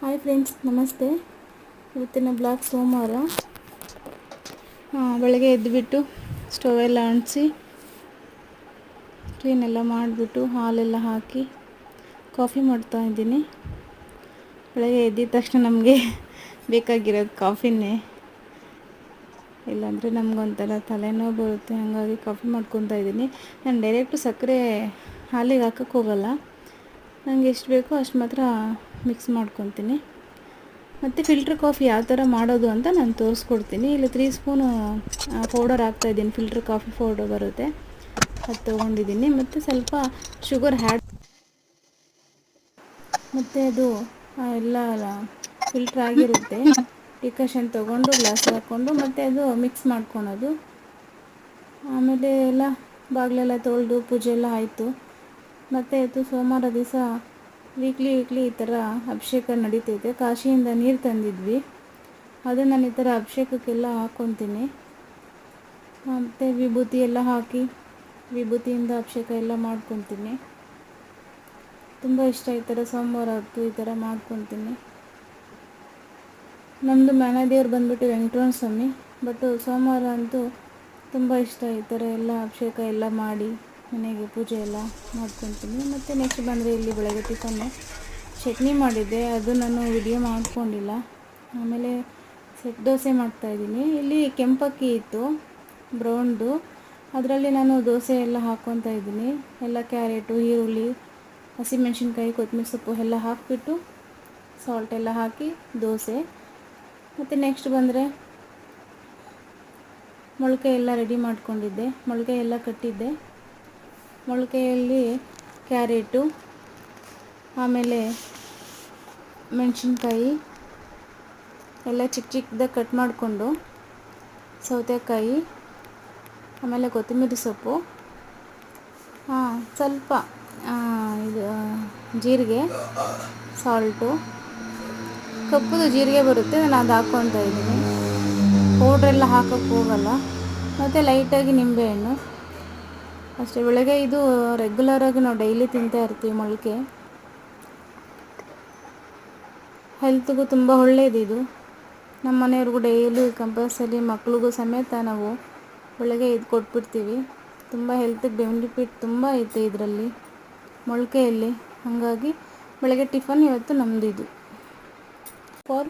Hi friends ನಮಸ್ತೆ. ಇವತ್ತಿನ block ಸೋಮವಾರ. ಬೆಳಗ್ಗೆ ಎದ್ದುಬಿಟ್ಟು ಸ್ಟವ್ ಎಲ್ಲ ಅಂಟಿಸಿ ಕ್ಲೀನೆಲ್ಲ ಮಾಡಿಬಿಟ್ಟು ಹಾಲೆಲ್ಲ ಹಾಕಿ ಕಾಫಿ ಮಾಡ್ತಾ ಇದ್ದೀನಿ. ಬೆಳಗ್ಗೆ ಎದ್ದಿದ ತಕ್ಷಣ ನಮಗೆ ಬೇಕಾಗಿರೋದು ಕಾಫಿನೇ ಇಲ್ಲಾಂದರೆ ನಮಗೊಂಥರ ತಲೆನೋವು ಬರುತ್ತೆ, ಹಾಗಾಗಿ ಕಾಫಿ ಮಾಡ್ಕೊತಾ ಇದ್ದೀನಿ. ನಾನು ಡೈರೆಕ್ಟು ಸಕ್ಕರೆ ಹಾಲಿಗೆ ಹಾಕೋಕ್ಕೋಗಲ್ಲ ಹೋಗಲ್ಲ. ನನಗೆ ಎಷ್ಟು ಬೇಕೋ ಅಷ್ಟು ಮಾತ್ರ ಮಿಕ್ಸ್ ಮಾಡ್ಕೊತೀನಿ. ಮತ್ತು ಫಿಲ್ಟ್ರ್ ಕಾಫಿ ಯಾವ ಥರ ಮಾಡೋದು ಅಂತ ನಾನು ತೋರಿಸ್ಕೊಡ್ತೀನಿ. ಇಲ್ಲಿ ತ್ರೀ ಸ್ಪೂನು ಪೌಡರ್ ಹಾಕ್ತಾಯಿದ್ದೀನಿ ಫಿಲ್ಟ್ರ್ ಕಾಫಿ ಪೌಡರ್ ಬರುತ್ತೆ. ಅದು ತೊಗೊಂಡಿದ್ದೀನಿ. ಮತ್ತು ಸ್ವಲ್ಪ ಶುಗರ್ ಹ್ಯಾಡ್ ಮತ್ತು ಅದು ಎಲ್ಲ ಫಿಲ್ಟ್ರ್ ಆಗಿರುತ್ತೆ. ಡಿಕಷನ್ ತೊಗೊಂಡು, ಗ್ಲಾಸ್ ಹಾಕ್ಕೊಂಡು, ಮತ್ತು ಅದು ಮಿಕ್ಸ್ ಮಾಡ್ಕೊಳೋದು. ಆಮೇಲೆ ಎಲ್ಲ ಬಾಗಿಲೆಲ್ಲ ತೊಳೆದು, ಪೂಜೆ ಎಲ್ಲ ಆಯಿತು. ಮತ್ತು ಅದು ಸೋಮವಾರ ದಿವಸ ವೀಕ್ಲಿ ವೀಕ್ಲಿ ಈ ಥರ ಅಭಿಷೇಕ ನಡೀತೈತೆ. ಕಾಶಿಯಿಂದ ನೀರು ತಂದಿದ್ವಿ. ಅದು ನಾನು ಈ ಥರ ಅಭಿಷೇಕಕ್ಕೆಲ್ಲ ಹಾಕ್ಕೊತೀನಿ ಮತ್ತು ವಿಭೂತಿ ಎಲ್ಲ ಹಾಕಿ ವಿಭೂತಿಯಿಂದ ಅಭಿಷೇಕ ಎಲ್ಲ ಮಾಡ್ಕೊತೀನಿ. ತುಂಬ ಇಷ್ಟ ಈ ಥರ ಸೋಮವಾರ ಹೊತ್ತು ಈ ಥರ ಮಾಡ್ಕೊತೀನಿ. ನಮ್ಮದು ದೇವ್ರು ಬಂದ್ಬಿಟ್ಟು ವೆಂಕಟರಮಣ ಸ್ವಾಮಿ ಬಟ್ ಸೋಮವಾರ ಅಂತೂ ತುಂಬ ಇಷ್ಟ ಈ ಥರ ಎಲ್ಲ ಅಭಿಷೇಕ ಎಲ್ಲ ಮಾಡಿ. ಮನೆಗೆ ಪೂಜೆ ಎಲ್ಲ ಮಾಡ್ಕೊತೀನಿ. ಮತ್ತು ನೆಕ್ಸ್ಟ್ ಬಂದರೆ ಇಲ್ಲಿ ಬೆಳಗ್ಗೆ ಟಿಫನ್ನು ಚಟ್ನಿ ಮಾಡಿದ್ದೆ. ಅದು ನಾನು ವಿಡಿಯೋ ಮಾಡ್ಕೊಂಡಿಲ್ಲ. ಆಮೇಲೆ ಸೆಟ್ ದೋಸೆ ಮಾಡ್ತಾಯಿದ್ದೀನಿ ಇಲ್ಲಿ ಕೆಂಪಕ್ಕಿ ಇತ್ತು, ಬ್ರೌನ್ದು. ಅದರಲ್ಲಿ ನಾನು ದೋಸೆ ಎಲ್ಲ ಹಾಕ್ಕೊತಾ ಇದ್ದೀನಿ. ಎಲ್ಲ ಕ್ಯಾರೆಟು, ಈರುಳ್ಳಿ, ಹಸಿಮೆಣ್ಸಿನ್ಕಾಯಿ, ಕೊತ್ತಂಬರಿ ಸೊಪ್ಪು ಎಲ್ಲ ಹಾಕಿಬಿಟ್ಟು ಸಾಲ್ಟ್ ಎಲ್ಲ ಹಾಕಿ ದೋಸೆ. ಮತ್ತು ನೆಕ್ಸ್ಟ್ ಬಂದರೆ ಮೊಳಕೆ ಎಲ್ಲ ರೆಡಿ ಮಾಡಿಕೊಂಡಿದ್ದೆ. ಮೊಳಕೆ ಎಲ್ಲ ಕಟ್ಟಿದ್ದೆ. ಮೊಳಕೆಯಲ್ಲಿ ಕ್ಯಾರೆಟು, ಆಮೇಲೆ ಮೆಣಸಿನ್ಕಾಯಿ, ಎಲ್ಲ ಚಿಕ್ಕ ಚಿಕ್ಕದಾಗಿ ಕಟ್ ಮಾಡಿಕೊಂಡು ಸೌತೆಕಾಯಿ, ಆಮೇಲೆ ಕೊತ್ತಂಬರಿ ಸೊಪ್ಪು, ಹಾಂ, ಸ್ವಲ್ಪ ಇದು, ಜೀರಿಗೆ, ಸಾಲ್ಟು, ಕಪ್ಪುದು ಜೀರಿಗೆ ಬರುತ್ತೆ, ನಾನು ಅದು ಹಾಕ್ಕೊತಾ ಇದ್ದೀನಿ. ಪೌಡ್ರೆಲ್ಲ ಹಾಕೋಕ್ಕೆ ಹೋಗಲ್ಲ. ಮತ್ತು ಲೈಟಾಗಿ ನಿಂಬೆಹಣ್ಣು ಅಷ್ಟೇ, ಬೆಳಗ್ಗೆ ಇದು ರೆಗ್ಯುಲರಾಗಿ ನಾವು ಡೈಲಿ ತಿಂತಾ ಇರ್ತೀವಿ ಮೊಳಕೆ. ಹೆಲ್ತ್ಗೂ ತುಂಬ ಇದು. ನಮ್ಮ ಮನೆಯವ್ರಿಗೂ ಡೈಲಿ ಕಂಪಲ್ಸರಿ ಮಕ್ಳಿಗೂ ಸಮೇತ ನಾವು ಬೆಳಗ್ಗೆ ಇದು ಕೊಟ್ಬಿಡ್ತೀವಿ. ತುಂಬ ಹೆಲ್ತಿಗೆ ಬೆನಿಫಿಟ್ ತುಂಬ ಐತೆ ಇದರಲ್ಲಿ, ಮೊಳಕೆಯಲ್ಲಿ. ಹಾಗಾಗಿ ಬೆಳಗ್ಗೆ ಟಿಫನ್ ಇವತ್ತು ನಮ್ಮದು ಇದು ಫಾರ್